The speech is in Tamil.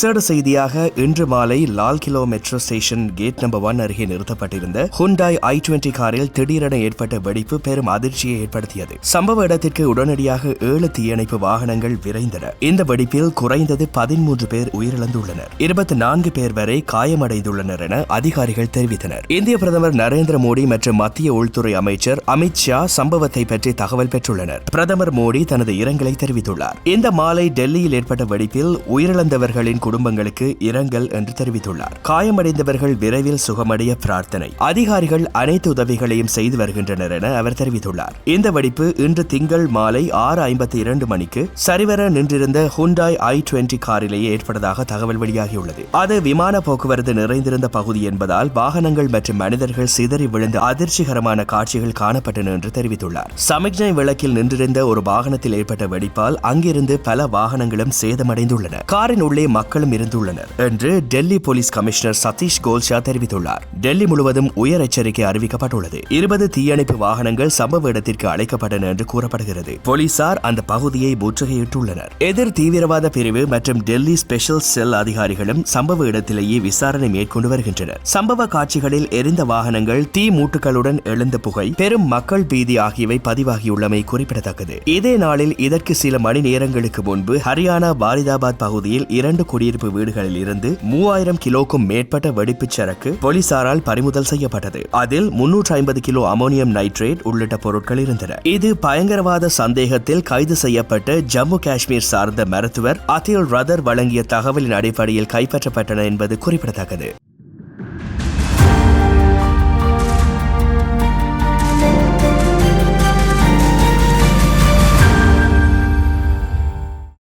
விசேட செய்தியாக இன்று மாலை Lal Qila metro station gate number one அருகே நிறுத்தப்பட்டிருந்த ஹுண்டாய் ஐ டுவெண்டி காரில் திடீரென ஏற்பட்ட வெடிப்பு பெரும் அதிர்ச்சியை ஏற்படுத்தியது. சம்பவ இடத்திற்கு உடனடியாக ஏழு தீயணைப்பு வாகனங்கள் விரைந்தன. இந்த வெடிப்பில் குறைந்தது பதிமூன்று பேர் உயிரிழந்துள்ளனர். இருபத்தி நான்கு பேர் வரை காயமடைந்துள்ளனர் என அதிகாரிகள் தெரிவித்தனர். இந்திய பிரதமர் நரேந்திர மோடி மற்றும் மத்திய உள்துறை அமைச்சர் அமித் ஷா சம்பவத்தை பற்றி தகவல் பெற்றுள்ளனர். பிரதமர் மோடி தனது இரங்கலை தெரிவித்துள்ளார். இந்த மாலை டெல்லியில் ஏற்பட்ட வெடிப்பில் உயிரிழந்தவர்களின் குடும்பங்களுக்கு இரங்கல் என்று தெரிவித்துள்ளார். காயமடைந்தவர்கள் விரைவில் சுகமடைய பிரார்த்தனை. அதிகாரிகள் அனைத்து உதவிகளையும் செய்து வருகின்றனர் என அவர் தெரிவித்துள்ளார். இந்த வெடிப்பு இன்று திங்கள் மாலை ஆறு ஐம்பத்தி இரண்டு மணிக்கு சரிவர நின்றிருந்த ஹுண்டாய் ஐ டுவெண்டி காரிலேயே ஏற்பட்டதாக தகவல் வெளியாகியுள்ளது. அது விமான போக்குவரத்து நிறைந்திருந்த பகுதி என்பதால் வாகனங்கள் மற்றும் மனிதர்கள் சிதறி விழுந்து அதிர்ச்சிகரமான காட்சிகள் காணப்பட்டன என்று தெரிவித்துள்ளார். சமிக்ஞை விளக்கில் நின்றிருந்த ஒரு வாகனத்தில் ஏற்பட்ட வெடிப்பால் அங்கிருந்து பல வாகனங்களும் சேதமடைந்துள்ளன. காரின் உள்ளே மக்கள் மக்களும் இருந்துள்ளனர் என்று டெல்லி போலீஸ் கமிஷனர் சதீஷ் கோல்ஷா தெரிவித்துள்ளார். டெல்லி முழுவதும் உயர் எச்சரிக்கை அறிவிக்கப்பட்டுள்ளது. இருபது தீயணைப்பு வாகனங்கள் சம்பவ இடத்திற்கு அழைக்கப்பட்டன என்று கூறப்படுகிறது. போலீசார் அந்த பகுதியை முற்றுகையிட்டுள்ளனர். எதிர் தீவிரவாத பிரிவு மற்றும் டெல்லி ஸ்பெஷல் செல் அதிகாரிகளும் சம்பவ இடத்திலேயே விசாரணை மேற்கொண்டு வருகின்றனர். சம்பவ காட்சிகளில் எரிந்த வாகனங்கள் தீ மூட்டுகளுடன் எழுந்த புகை பெரும் மக்கள் பீதி ஆகியவை பதிவாகியுள்ளமை குறிப்பிடத்தக்கது. இதே நாளில் இதற்கு சில மணி நேரங்களுக்கு முன்பு ஹரியானா பாரிதாபாத் பகுதியில் இரண்டு குடியிருப்பு வீடுகளில் இருந்து மூவாயிரம் கிலோக்கும் மேற்பட்ட வெடிப்புச் சரக்கு போலீசாரால் பறிமுதல் செய்யப்பட்டது. அதில் முன்னூற்று ஐம்பது கிலோ அமோனியம் நைட்ரேட் உள்ளிட்ட பொருட்கள் இருந்தன. இது பயங்கரவாத சந்தேகத்தில் கைது செய்யப்பட்ட ஜம்மு காஷ்மீர் சார்ந்த மருத்துவர் அதில் ரதர் வழங்கிய தகவலின் அடிப்படையில் கைப்பற்றப்பட்டன என்பது குறிப்பிடத்தக்கது.